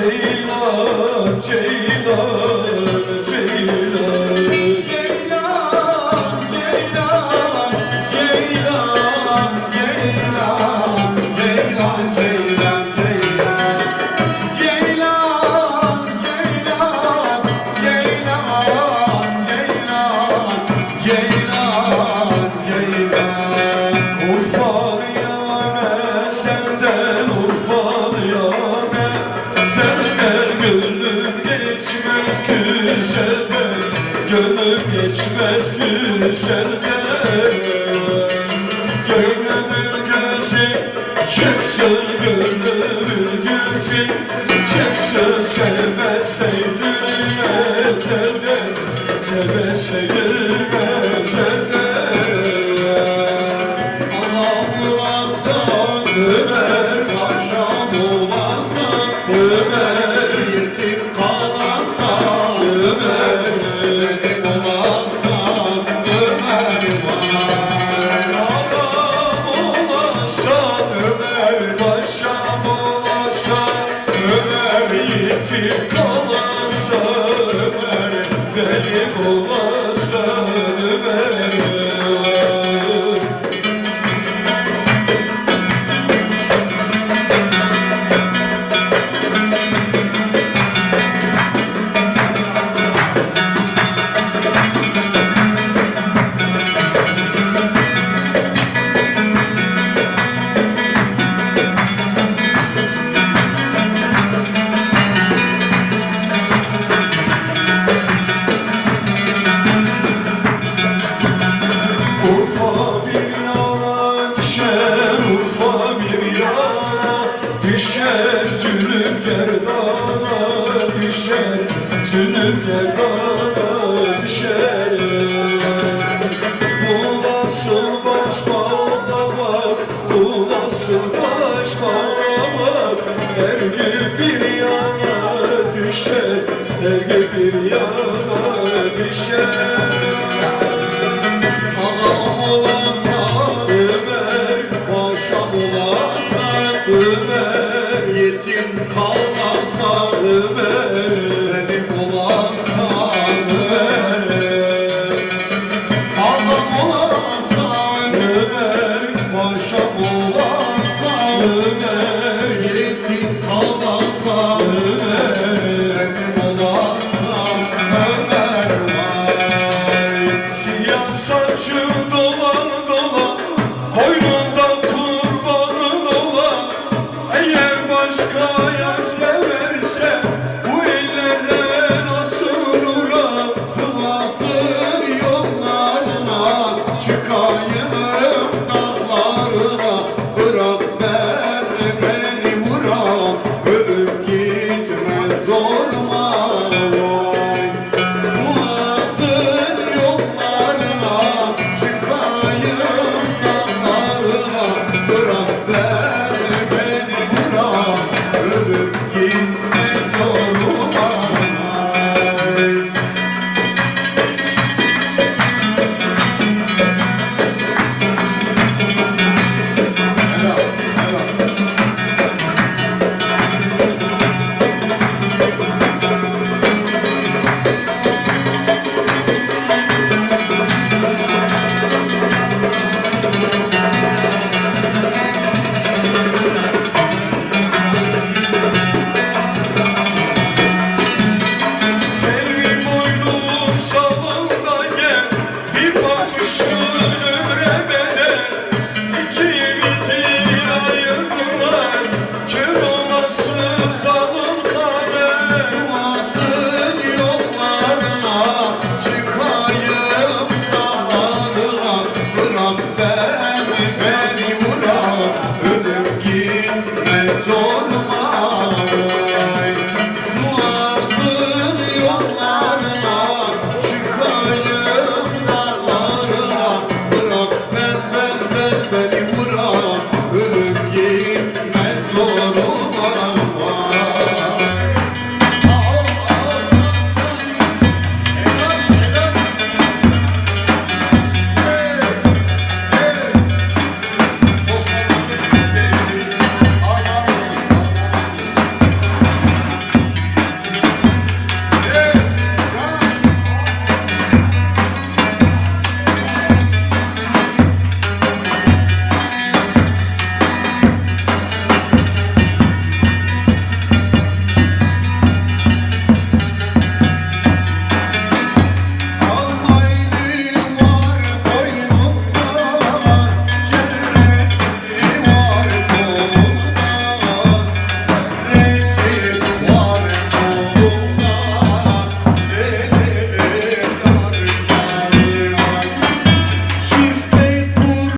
Ceylan, Ceylan. Geçmez güzelden Gönlümün gözü çıksın gönlümün gözü Çıksın. Sevmeseydim ezelden Sevmeseydim ezelden Zülüf gerdana düşer. Bu nasıl baş bağlamak, bu nasıl baş bağlamak, her gün bir yana düşer, her gün bir yana düşer. Ömer, Yetim kalasın Ömer,